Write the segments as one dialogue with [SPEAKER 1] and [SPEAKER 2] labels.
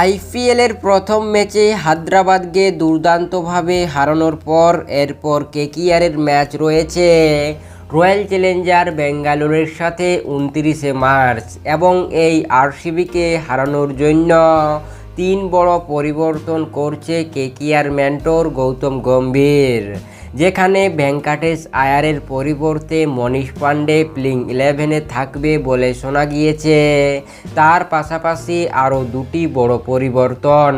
[SPEAKER 1] আইপিএলের প্রথম ম্যাচে হায়দ্রাবাদকে দুর্দান্তভাবে হারানোর পর এরপর কেকিআরের ম্যাচ রয়েছে। রয়্যাল চ্যালেঞ্জার বেঙ্গালুরের সাথে উনত্রিশে মার্চ এবং এই আরসিবিকে হারানোর জন্য তিন বড় পরিবর্তন করছে কেকিআর মেন্টর গৌতম গম্ভীর। যেখানে ভেঙ্কাটেশ আয়ারের পরিবর্তে মনীষ পাণ্ডে প্লিং ইলেভেনে থাকবে বলে শোনা গিয়েছে। তার পাশাপাশি আরও দুটি বড় পরিবর্তন।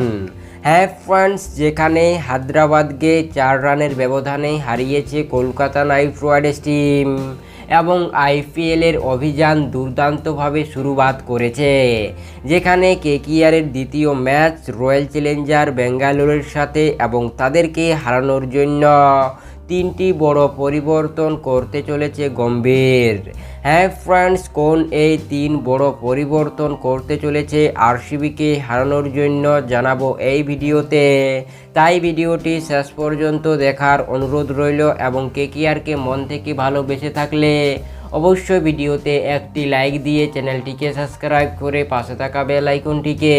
[SPEAKER 1] হ্যাঁ ফ্রান্স যেখানে হায়দ্রাবাদকে চার রানের ব্যবধানে হারিয়েছে কলকাতা নাইট রাইডার্স টিম। এবং আইপিএলের অভিযান দুর্দান্তভাবে শুরুবাত করেছে, যেখানে কেকিআরের দ্বিতীয় ম্যাচ, রয়্যাল চ্যালেঞ্জার বেঙ্গালুরুর সাথে এবং তাদেরকে হারানোর জন্য তিনটি বড় পরিবর্তন করতে চলেছে গম্ভীর। হ্যাঁ ফ্রেন্ডস কোন এই তিন বড় পরিবর্তন করতে চলেছে আরসিবিকে হারানোর জন্য জানাব এই ভিডিওতে। তাই ভিডিওটি শেষ পর্যন্ত দেখার অনুরোধ রইল এবং কেকিআরকে মন থেকে ভালোবেসে থাকলে অবশ্যই ভিডিওতে একটি লাইক দিয়ে চ্যানেলটিকে সাবস্ক্রাইব করে পাশে থাকা বেল আইকনটিকে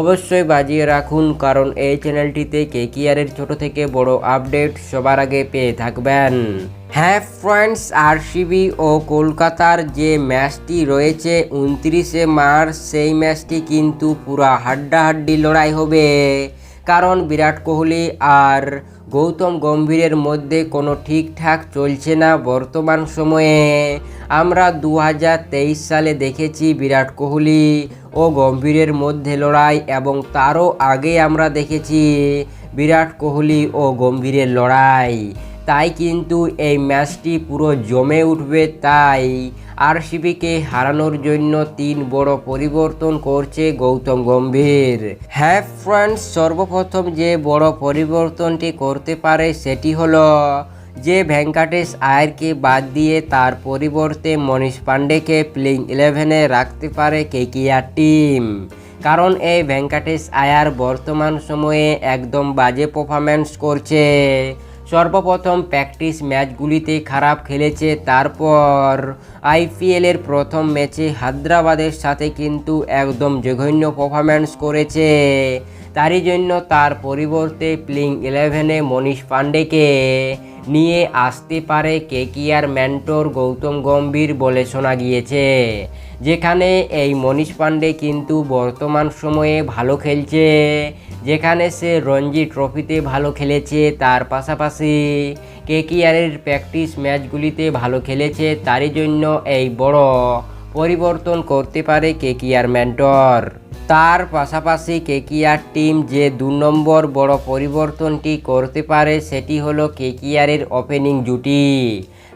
[SPEAKER 1] অবশ্যই বাজিয়ে রাখুন, কারণ এই চ্যানেলটিতে কেকিআরের ছোট থেকে বড় আপডেট সবার আগে পেয়ে থাকবেন। হ্যাঁ ফ্রেন্ডস, আরসিবি ও কলকাতার যে ম্যাচটি রয়েছে উনত্রিশে মার্চ, সেই ম্যাচটি কিন্তু পুরা হাড্ডাহাড্ডি লড়াই হবে। কারণ বিরাট কোহলি আর গৌতম গম্ভীরের মধ্যে কোনো ঠিকঠাক চলছে না বর্তমান সময়ে। আমরা দু হাজার তেইশ সালে দেখেছি বিরাট কোহলি ও গম্ভীরের মধ্যে লড়াই এবং তারও আগে আমরা দেখেছি বিরাট কোহলি ও গম্ভীরের লড়াই। তাই কিন্তু এই ম্যাচটি পুরো জমে উঠবে, তাই আরসিবিকে হারানোর জন্য তিন বড় পরিবর্তন করছে গৌতম গম্ভীর। হ্যাঁ ফ্রেন্ডস, সর্বপ্রথম যে বড় পরিবর্তনটি করতে পারে সেটি হলো যে ভেঙ্কাটেশ আয়ারকে বাদ দিয়ে তার পরিবর্তে মনীষ পাণ্ডেকে প্লেইং ইলেভেনে রাখতে পারে কেকিআর টিম। কারণ এই ভেঙ্কাটেশ আয়ার বর্তমান সময়ে একদম বাজে পারফরম্যান্স করছে। সর্বপ্রথম প্র্যাকটিস ম্যাচগুলিতে খারাপ খেলেছে, তারপর আইপিএলের প্রথম ম্যাচে হায়দ্রাবাদের সাথে কিন্তু একদম জঘন্য পারফরম্যান্স করেছে। তারই জন্য তার পরিবর্তে প্লিং ইলেভেনে মনীষ পাণ্ডেকে নিয়ে আসতে পারে কেকিআর মেন্টর গৌতম গম্ভীর বলে শোনা গিয়েছে। যেখানে এই মনীষ পাণ্ডে কিন্তু বর্তমান সময়ে ভালো খেলছে, যেখানে সে রঞ্জি ট্রফিতে ভালো খেলেছে, তার পাশাপাশি কেকিআরের প্র্যাকটিস ম্যাচগুলিতে ভালো খেলেছে, তারই জন্য এই বড় পরিবর্তন করতে পারে কেকিআর মেন্টর। তার পাশাপাশি কেকিআর টিম যে দু নম্বর বড় পরিবর্তনটি করতে পারে, সেটি হলো কেকিআরের ওপেনিং জুটি।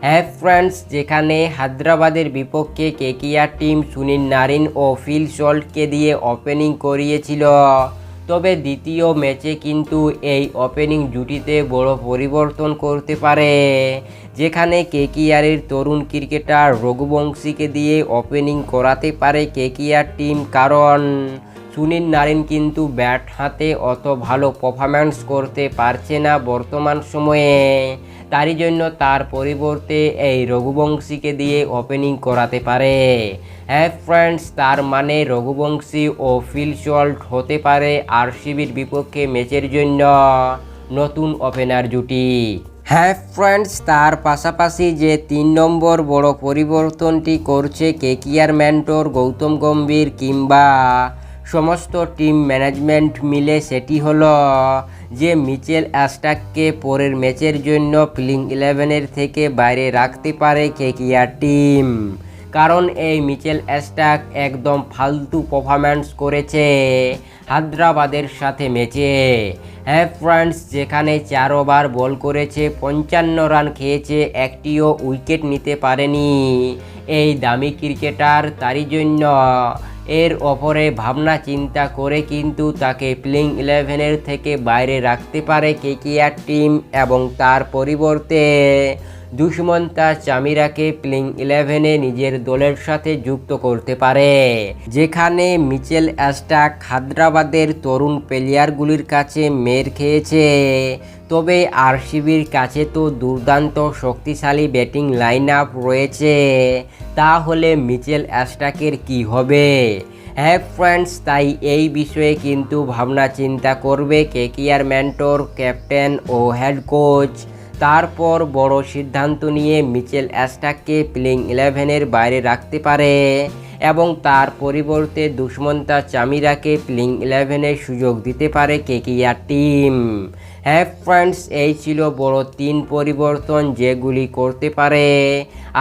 [SPEAKER 1] হ্যাঁ ফ্রেন্ডস যেখানে হায়দ্রাবাদের বিপক্ষে কেকিআর টিম সুনীল নারিন ও ফিল সল্টকে দিয়ে ওপেনিং করিয়েছিল। তবে দ্বিতীয় ম্যাচে কিন্তু এই ওপেনিং জুটিতে বড় পরিবর্তন করতে পারে। যেখানে কেকিআরের তরুণ ক্রিকেটার রঘুবংশীকে দিয়ে ওপেনিং করাতে পারে কেকিআর টিম কারণ সুনীল নারিন কিন্তু ব্যাট হাতে অত ভালো পারফরম্যান্স করতে পারছে না বর্তমান সময়ে। তারই জন্য তার পরিবর্তে এই রঘুবংশীকে দিয়ে ওপেনিং করাতে পারে। হ্যাঁ ফ্রেন্ডস তার মানে রঘুবংশী ও ফিল হতে পারে আরসিবির বিপক্ষে ম্যাচের জন্য। নতুন ওপেনার জুটি। হ্যাঁ ফ্রেন্ডস তার পাশাপাশি যে তিন নম্বর বড় পরিবর্তনটি করছে কেকিআর মেন্টর গৌতম গম্ভীর কিংবা সমস্ত টিম ম্যানেজমেন্ট মিলে সেটি হলো যে মিচেল অ্যাস্টাককে পরের ম্যাচের জন্য প্লিং ইলেভেনের থেকে বাইরে রাখতে পারে কেকিআর টিম। কারণ এই মিচেল অ্যাস্টাক একদম ফালতু পারফরম্যান্স করেছে হায়দ্রাবাদের সাথে ম্যাচে। হ্যাঁ ফ্রেন্ডস, যেখানে চার ওভার বল করেছে, পঞ্চান্ন রান খেয়েছে, একটিও উইকেট নিতে পারেনি। এই দামি ক্রিকেটার তারই জন্য এর ওপরে ভাবনা চিন্তা করে কিন্তু তাকে প্লেইং ইলেভেনের থেকে বাইরে রাখতে পারে কেকিআর টিম এবং তার পরিবর্তে দুষ্মন্তা চামিরাকে প্লেইং ইলেভেনে নিজের দলের সাথে যুক্ত করতে পারে। যেখানে মিচেল অ্যাস্টাক হায়দ্রাবাদের তরুণ প্লেয়ারগুলির কাছে মের খেয়েছে। তবে আরসিবির কাছে তো দুর্দান্ত শক্তিশালী ব্যাটিং লাইন আপ রয়েছে। তাহলে মিচেল অ্যাস্টাকের কি হবে? হ্যাঁ ফ্রেন্ডস, তাই এই বিষয়ে কিন্তু ভাবনা চিন্তা করবে কেকিআর মেন্টর, ক্যাপ্টেন ও হেড কোচ। তারপর বড় সিদ্ধান্ত নিয়ে মিচেল অ্যাস্টাককে প্লেইং ইলেভেনের বাইরে রাখতে পারে এবং তার পরিবর্তে দুশ্মন্তা চামিরাকে প্লেইং ইলেভেনের সুযোগ দিতে পারে কেকিয়ার টিম। হ্যাঁ ফ্রেন্ডস এই ছিল বড় তিন পরিবর্তন যেগুলি করতে পারে।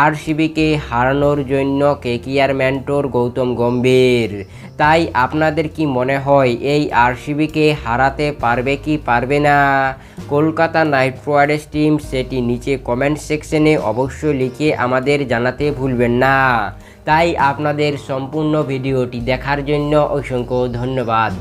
[SPEAKER 1] আরসিবিকে হারানোর জন্য কেকিআর মেন্টর গৌতম গম্ভীর? তাই আপনাদের কি মনে হয়, এই আরসিবিকে হারাতে পারবে কি পারবে না? কলকাতা নাইট রাইডার্স টিম সেটি নিচে কমেন্ট সেকশনে অবশ্যই লিখে আমাদের জানাতে ভুলবেন না। তাই আপনাদের সম্পূর্ণ ভিডিওটি দেখার জন্য অসংখ্য ধন্যবাদ।